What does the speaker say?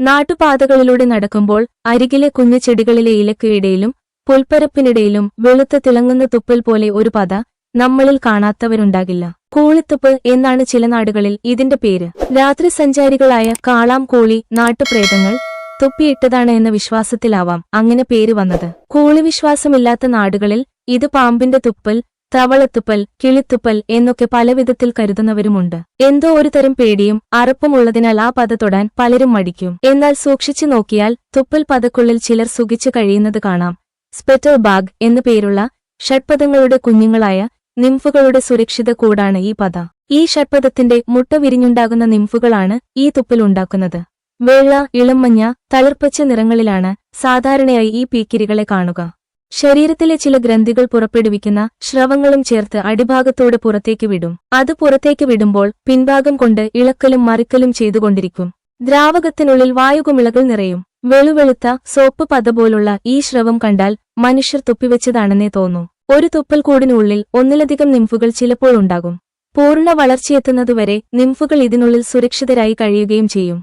നാട്ടുപാതകളിലൂടെ നടക്കുമ്പോൾ അരികിലെ കുഞ്ഞു ചെടികളിലെ ഇലക്കിടയിലും പുൽപ്പരപ്പിനിടയിലും വെളുത്ത തിളങ്ങുന്ന തുപ്പൽ പോലെ ഒരു പത നമ്മളിൽ കാണാത്തവരുണ്ടാകില്ല. കൂളിത്തുപ്പ് എന്നാണ് ചില നാടുകളിൽ ഇതിന്റെ പേര്. രാത്രി സഞ്ചാരികളായ കാളാം കോളി നാട്ടുപ്രേതങ്ങൾ തുപ്പിയിട്ടതാണ് എന്ന വിശ്വാസത്തിലാവാം അങ്ങനെ പേര് വന്നത്. കോളി വിശ്വാസമില്ലാത്ത നാടുകളിൽ ഇത് പാമ്പിന്റെ തുപ്പൽ തവളത്തുപ്പൽ കിളിത്തുപ്പൽ എന്നൊക്കെ പലവിധത്തിൽ കരുതുന്നവരുമുണ്ട്. എന്തോ ഒരു തരം പേടിയും അറപ്പുമുള്ളതിനാൽ ആ പത തൊടാൻ പലരും മടിക്കും. എന്നാൽ സൂക്ഷിച്ചു നോക്കിയാൽ തുപ്പൽ പതക്കുള്ളിൽ ചിലർ സുഖിച്ചു കഴിയുന്നത് കാണാം. സ്പെറ്റർ ബാഗ് എന്നു പേരുള്ള ഷഡ്പദങ്ങളുടെ കുഞ്ഞുങ്ങളായ നിംഫുകളുടെ സുരക്ഷിത കൂടാണ് ഈ പത ഈ ഷഡ്പദത്തിന്റെ മുട്ട വിരിഞ്ഞുണ്ടാകുന്ന നിംഫുകളാണ് ഈ തുപ്പൽ ഉണ്ടാക്കുന്നത്. വെള്ള ഇളംമഞ്ഞ തളിർപ്പച്ച നിറങ്ങളിലാണ് സാധാരണയായി ഈ പീക്കിരികളെ കാണുക. ശരീരത്തിലെ ചില ഗ്രന്ഥികൾ പുറപ്പെടുവിക്കുന്ന ശ്രവങ്ങളും ചേർത്ത് അടിഭാഗത്തോട് പുറത്തേക്ക് വിടും. അത് പുറത്തേക്ക് വിടുമ്പോൾ പിൻഭാഗം കൊണ്ട് ഇളക്കലും മറിക്കലും ചെയ്തുകൊണ്ടിരിക്കും. ദ്രാവകത്തിനുള്ളിൽ വായുകുമിളകൾ നിറയും. വെളുവെളുത്ത സോപ്പ് പത പോലുള്ള ഈ ശ്രവം കണ്ടാൽ മനുഷ്യർ തുപ്പിവെച്ചതാണെന്നേ തോന്നൂ. ഒരു തുപ്പൽ കൂടിനുള്ളിൽ ഒന്നിലധികം നിംഫുകൾ ചിലപ്പോൾ ഉണ്ടാകും പൂർണ വളർച്ചയെത്തുന്നതുവരെ നിംഫുകൾ ഇതിനുള്ളിൽ സുരക്ഷിതരായി കഴിയുകയും ചെയ്യും.